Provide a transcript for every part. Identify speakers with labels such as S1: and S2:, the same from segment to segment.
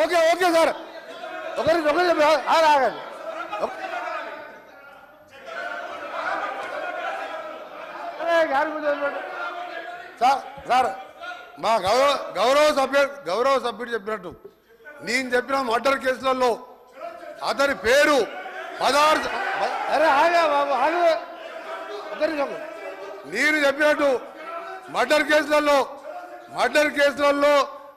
S1: Okay okay sir. ఒకరికి ఒకరి ఆగండి. సార్ సార్ మా గౌరవ గౌరవ సభ్యుడు గౌరవ సభ్యుడు చెప్పినట్టు. నేను చెప్పిన మర్డర్ కేసులలో అతని పేరు పదహారు అరే ఆగా బాబు ఆగు. నేను చెప్పినట్టు మర్డర్ కేసులలో మర్డర్ కేసులలో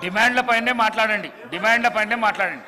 S2: డిమాండ్ల పైనే మాట్లాడండి. డిమాండ్ల పైనే మాట్లాడండి.